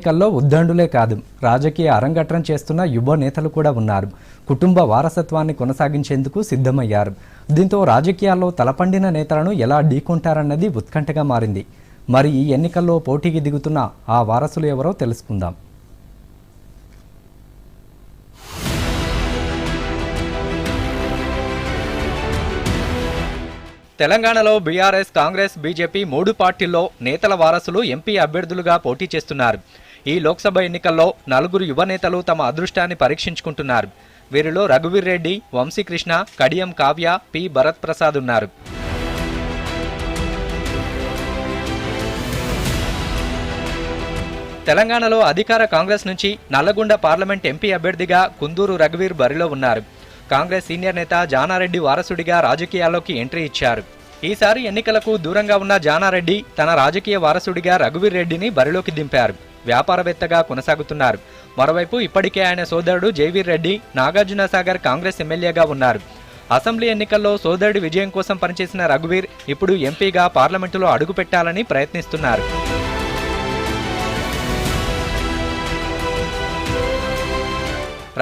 ఎన్నికల్లో ఉద్దండులే కాదు. రాజకీయ అరంగట్రం చేస్తున్న యువ నేతలు కూడా ఉన్నారు. కుటుంబ వారసత్వాన్ని కొనసాగించేందుకు సిద్ధమయ్యారు. దీంతో రాజకీయాల్లో తలపండిన నేతలను ఎలా ఢీకొంటారన్నది ఉత్కంఠగా మారింది. మరి ఈ ఎన్నికల్లో పోటీకి దిగుతున్న ఆ వారసులు ఎవరో తెలుసుకుందాం. తెలంగాణలో బీఆర్ఎస్ కాంగ్రెస్ బీజేపీ మూడు పార్టీల్లో నేతల వారసులు ఎంపీ అభ్యర్థులుగా పోటీ చేస్తున్నారు. ఈ లోక్సభ ఎన్నికల్లో నలుగురు యువ నేతలు తమ అదృష్టాన్ని పరీక్షించుకుంటున్నారు. వీరిలో రఘువీర్ రెడ్డి వంశీకృష్ణ కడియం కావ్య పి. భరత్ ప్రసాద్ ఉన్నారు. తెలంగాణలో అధికార కాంగ్రెస్ నుంచి నల్లగొండ పార్లమెంట్ ఎంపీ అభ్యర్థిగా కుందూరు రఘువీర్ బరిలో ఉన్నారు. కాంగ్రెస్ సీనియర్ నేత జానారెడ్డి వారసుడిగా రాజకీయాల్లోకి ఎంట్రీ ఇచ్చారు. ఈసారి ఎన్నికలకు దూరంగా ఉన్న జానారెడ్డి తన రాజకీయ వారసుడిగా రఘువీర్ రెడ్డిని బరిలోకి దింపారు. వ్యాపారవేత్తగా కొనసాగుతున్నారు. మరోవైపు ఇప్పటికే ఆయన సోదరుడు జైవీర్ రెడ్డి నాగార్జున సాగర్ కాంగ్రెస్ ఎమ్మెల్యేగా ఉన్నారు. అసెంబ్లీ ఎన్నికల్లో సోదరుడి విజయం కోసం పనిచేసిన రఘువీర్ ఇప్పుడు ఎంపీగా పార్లమెంటులో అడుగుపెట్టాలని ప్రయత్నిస్తున్నారు.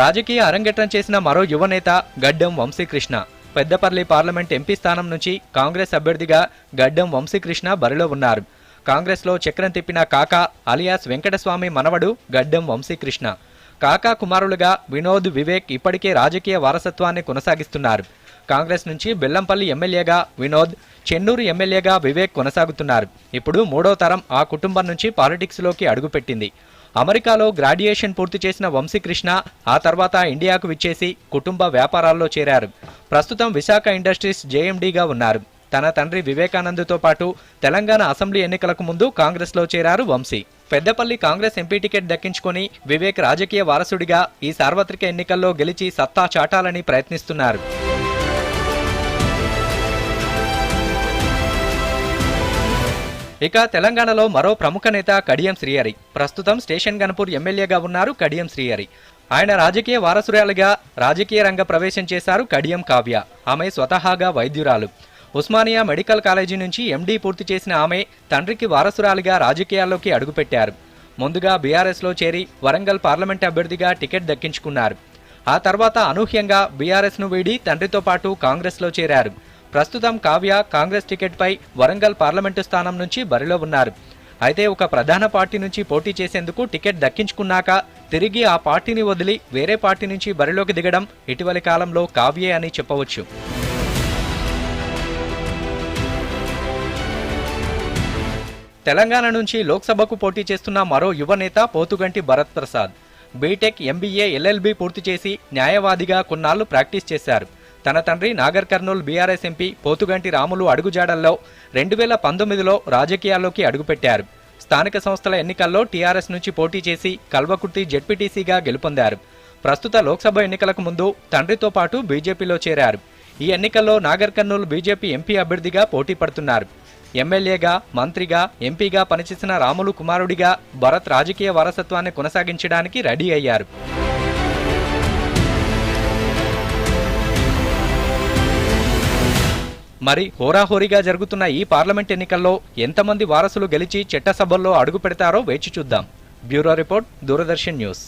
రాజకీయ అరంగేట్రం చేసిన మరో యువ నేత గడ్డం వంశీకృష్ణ. పెద్దపల్లి పార్లమెంట్ ఎంపీ స్థానం నుంచి కాంగ్రెస్ అభ్యర్థిగా గడ్డం వంశీకృష్ణ బరిలో ఉన్నారు. కాంగ్రెస్లో చక్రం తిప్పిన కాకా అలియాస్ వెంకటస్వామి మనవడు గడ్డం వంశీకృష్ణ. కాకా కుమారులుగా వినోద్ వివేక్ ఇప్పటికే రాజకీయ వారసత్వాన్ని కొనసాగిస్తున్నారు. కాంగ్రెస్ నుంచి బెల్లంపల్లి ఎమ్మెల్యేగా వినోద్ చెన్నూరు ఎమ్మెల్యేగా వివేక్ కొనసాగుతున్నారు. ఇప్పుడు మూడో తరం ఆ కుటుంబం నుంచి పాలిటిక్స్లోకి అడుగుపెట్టింది. అమెరికాలో గ్రాడ్యుయేషన్ పూర్తి చేసిన వంశీకృష్ణ ఆ తర్వాత ఇండియాకు విచ్చేసి కుటుంబ వ్యాపారాల్లో చేరారు. ప్రస్తుతం విశాఖ ఇండస్ట్రీస్ జేఎండీగా ఉన్నారు. తన తండ్రి వివేకానందతో పాటు తెలంగాణ అసెంబ్లీ ఎన్నికలకు ముందు కాంగ్రెస్లో చేరారు Vamsi. Peddapalli Congress MP ticket దక్కించుకొని Vivek రాజకీయ వారసుడిగా ఈ సార్వత్రిక ఎన్నికల్లో గెలిచి సత్తా చాటాలని ప్రయత్నిస్తున్నారు. ఇక తెలంగాణలో మరో ప్రముఖ నేత కడియం శ్రీహరి. ప్రస్తుతం స్టేషన్ గన్పూర్ ఎమ్మెల్యేగా ఉన్నారు కడియం శ్రీహరి. ఆయన రాజకీయ వారసురాలుగా రాజకీయ రంగ ప్రవేశం చేశారు కడియం కావ్య. ఆమె స్వతహాగా వైద్యురాలు. ఉస్మానియా మెడికల్ కాలేజీ నుంచి ఎండీ పూర్తి చేసిన ఆమె తండ్రికి వారసురాలిగా రాజకీయాల్లోకి అడుగుపెట్టారు. ముందుగా బీఆర్ఎస్లో చేరి వరంగల్ పార్లమెంట్ అభ్యర్థిగా టికెట్ దక్కించుకున్నారు. ఆ తర్వాత అనూహ్యంగా బీఆర్ఎస్ను వీడి తండ్రితో పాటు కాంగ్రెస్లో చేరారు. ప్రస్తుతం కావ్య కాంగ్రెస్ టికెట్పై వరంగల్ పార్లమెంటు స్థానం నుంచి బరిలో ఉన్నారు. అయితే ఒక ప్రధాన పార్టీ నుంచి పోటీ చేసేందుకు టికెట్ దక్కించుకున్నాక తిరిగి ఆ పార్టీని వదిలి వేరే పార్టీ నుంచి బరిలోకి దిగడం ఇటీవలి కాలంలో కావ్యే అని చెప్పవచ్చు. తెలంగాణ నుంచి లోక్సభకు పోటీ చేస్తున్న మరో యువ నేత Pothuganti Bharat Prasad. B Tech MBA LLB పూర్తి చేసి న్యాయవాదిగా కొన్నాళ్ళు ప్రాక్టీస్ చేశారు. తన తండ్రి నాగర్ కర్నూలు బీఆర్ఎస్ ఎంపీ పోతుగంటి రాములు అడుగుజాడల్లో రెండు వేల పంతొమ్మిదిలో రాజకీయాల్లోకి అడుగుపెట్టారు. స్థానిక సంస్థల ఎన్నికల్లో టీఆర్ఎస్ నుంచి పోటీ చేసి కల్వకుర్తి జెడ్పీటీసీగా గెలుపొందారు. ప్రస్తుత లోక్సభ ఎన్నికలకు ముందు తండ్రితో పాటు బీజేపీలో చేరారు. ఈ ఎన్నికల్లో నాగర్ కర్నూలు బీజేపీ ఎంపీ అభ్యర్థిగా పోటీ పడుతున్నారు. ఎమ్మెల్యేగా మంత్రిగా ఎంపీగా పనిచేసిన రాములు కుమారుడిగా భరత్ రాజకీయ వారసత్వాన్ని కొనసాగించడానికి రెడీ అయ్యారు. మరి హోరాహోరీగా జరుగుతున్న ఈ పార్లమెంట్ ఎన్నికల్లో ఎంతమంది వారసులు గెలిచి చట్టసభల్లో అడుగు పెడతారో వేచి చూద్దాం. Bureau report Doordarshan news.